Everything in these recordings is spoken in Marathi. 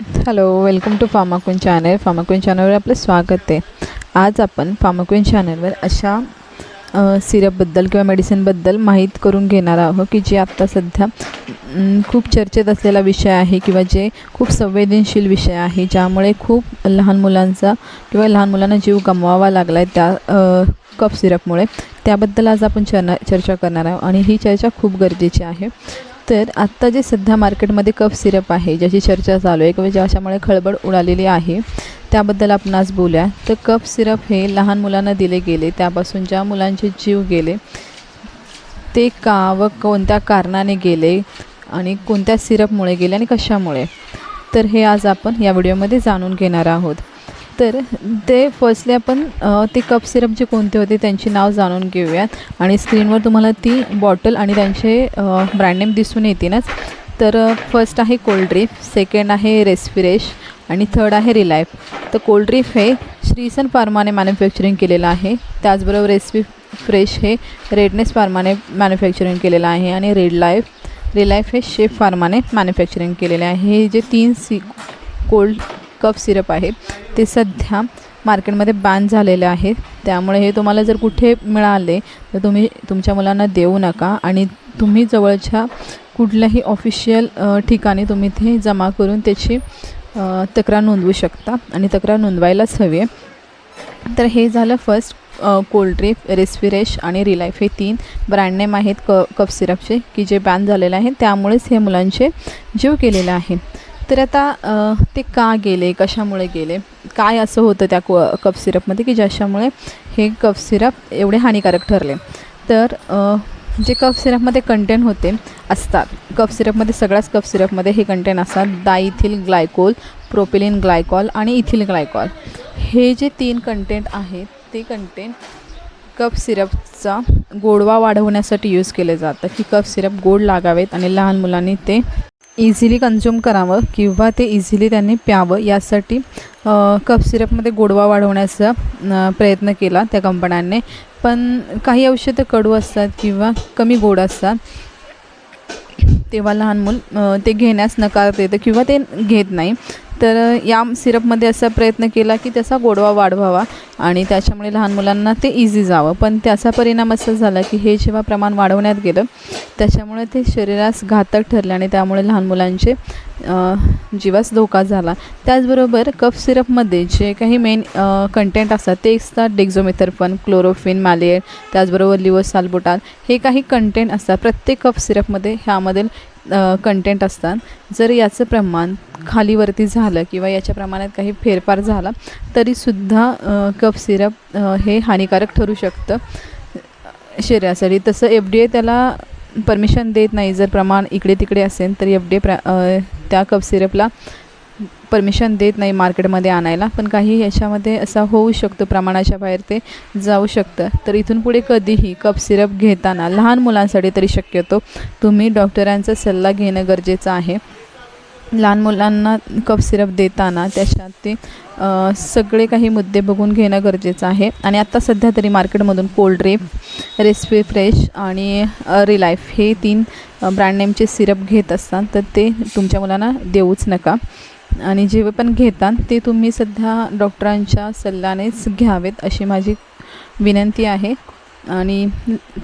Hello welcome to Pharmaquin channel Pharmaquin चॅनलवर आपलं स्वागत आहे. आज आपण फार्माक्विन चॅनलवर अशा सिरपबद्दल किंवा मेडिसिनबद्दल माहीत करून घेणार आहोत की जे आत्ता सध्या खूप चर्चेत असलेला विषय आहे किंवा जे खूप संवेदनशील विषय आहे ज्यामुळे खूप लहान मुलांचा किंवा लहान मुलांना जीव गमवावा लागला आहे त्या कफ सिरपमुळे त्याबद्दल आज आपण चर्ना चर्चा करणार आहोत आणि ही चर्चा खूप गरजेची आहे. तर आत्ता जे सध्या मार्केटमध्ये कफ सिरप आहे ज्याची चर्चा चालू आहे म्हणजे किंवा ज्याच्यामुळे खळबळ उडालेली आहे त्याबद्दल आपण आज बोलूया. तर कफ सिरप हे लहान मुलांना दिले गेले त्यापासून ज्या मुलांचे जीव गेले ते का व कोणत्या कारणाने गेले आणि कोणत्या सिरपमुळे गेले आणि कशामुळे? तर हे आज आपण या व्हिडिओमध्ये जाणून घेणार आहोत. तर ते फर्स्टली आपण ते कप सिरप जे कोणते होते त्यांची नाव जाणून घेऊयात. आणि स्क्रीनवर तुम्हाला ती बॉटल आणि त्यांचे ब्रँड नेम दिसून येतीलच. तर फर्स्ट आहे कोल्ड्रीफ सेकंड आहे रेस्पिरेश आणि थर्ड आहे रिलायफ तर कोल्ड्रीफ हे श्रीसन फार्माने मॅन्युफॅक्चरिंग केलेलं आहे. त्याचबरोबर रेस्पी फ्रेश हे रेडनेस फार्माने मॅन्युफॅक्चरिंग केलेलं आहे आणि रेड लाईफ रिलायफ हे शेफ फार्माने मॅन्युफॅक्चरिंग केलेले आहे. हे जे तीन सी कोल्ड कप सिरप आहे ते सध्या मार्केटमध्ये बॅन झालेले आहेत. त्यामुळे हे तुम्हाला जर कुठे मिळाले तर तुम्ही तुमच्या मुलांना देऊ नका आणि तुम्ही जवळच्या कुठल्याही ऑफिशियल ठिकाणी तुम्ही ते जमा करून त्याची तक्रार नोंदवू शकता आणि तक्रार नोंदवायलाच हवी आहे. तर हे झालं फर्स्ट कोल्ड्रिप रेस्पिरेश आणि रिलाईफ हे तीन ब्रँड नेम आहेत क कफ सिरपचे की जे बॅन झालेले आहेत. त्यामुळेच हे मुलांचे जीव केलेले आहे. तर आता ते का गेले? कशामुळे गेले? काय असं होतं त्या को कफ सिरपमध्ये की ज्याच्यामुळे हे कफ सिरप एवढे हानिकारक ठरले? तर जे कफ सिरपमध्ये कंटेन होते असतात. कफ सिरपमध्ये सगळ्याच कफ सिरपमध्ये हे कंटेन असतात. डायइथिल ग्लायकोल प्रोपिलिन ग्लायकॉल आणि इथिल ग्लायकॉल. हे जे तीन कंटेंट आहेत ते कंटेंट कफ सिरपचा गोडवा वाढवण्यासाठी यूज केले जातं की कफ सिरप गोड लागावेत आणि लहान मुलांनी ते इझिली कन्झ्युम करावं किंवा ते इझिली त्यांनी प्यावं यासाठी कफ सिरपमध्ये गोडवा वाढवण्याचा प्रयत्न केला त्या कंपन्यांनी पण काही औषधं कडू असतात किंवा कमी गोड असतात तेव्हा लहान मूल ते घेण्यास नकार देतं किंवा ते घेत नाही. तर या सिरपमध्ये असा प्रयत्न केला की त्याचा गोडवा वाढवावा आणि त्याच्यामुळे लहान मुलांना ते इझी जावं. पण त्याचा परिणाम असा झाला की हे जेव्हा प्रमाण वाढवण्यात गेलं त्याच्यामुळे ते शरीरास घातक ठरले आणि त्यामुळे लहान मुलांचे जीवास धोका झाला. त्याचबरोबर कफ सिरपमध्ये जे काही मेन कंटेंट असतात ते असतात डेक्झोमेथर्फन क्लोरोफिन मॅलिएट त्याचबरोबर लिओसाल्बुटाल हे काही कंटेंट असतात प्रत्येक कफ सिरपमध्ये ह्यामधील कंटेंट असतात. जर याचं प्रमाण खालीवरती झालं किंवा याच्या प्रमाणात काही फेरफार झाला तरीसुद्धा कफ सिरप हे हानिकारक ठरू शकतं. शरीरासाठी तसं एफ डी ए त्याला परमिशन देत नाही. जर प्रमाण इकडे तिकडे असेल तर एफ डी ए प्र त्या कफ सिरपला परमिशन देत नाही मार्केटमध्ये आणायला पण काही याच्यामध्ये असा होऊ शकतो प्रमाणाच्या बाहेर ते जाऊ शकतं. तर इथून पुढे कधीही कप सिरप घेताना लहान मुलांसाठी तरी शक्यतो तुम्ही डॉक्टरांचा सल्ला घेणं गरजेचं आहे. लहान मुलांना कप सिरप देताना त्याच्यात ते सगळे काही मुद्दे बघून घेणं गरजेचं आहे. आणि आत्ता सध्या तरी मार्केटमधून कोल्ड ड्रिप रेस्पी फ्रेश आणि रिलाईफ हे तीन ब्रँड नेमचे सिरप घेत असतात तर ते तुमच्या मुलांना देऊच नका. आणि जे पण घेतात ते तुम्ही सध्या डॉक्टरांच्या सल्ल्यानेच घ्यावेत अशी माझी विनंती आहे. आणि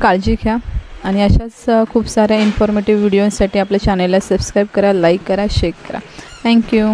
काळजी घ्या. आणि अशाच खूप साऱ्या इन्फॉर्मेटिव्ह व्हिडिओसाठी आपल्या चॅनलला सबस्क्राईब करा लाईक करा शेअर करा. थँक्यू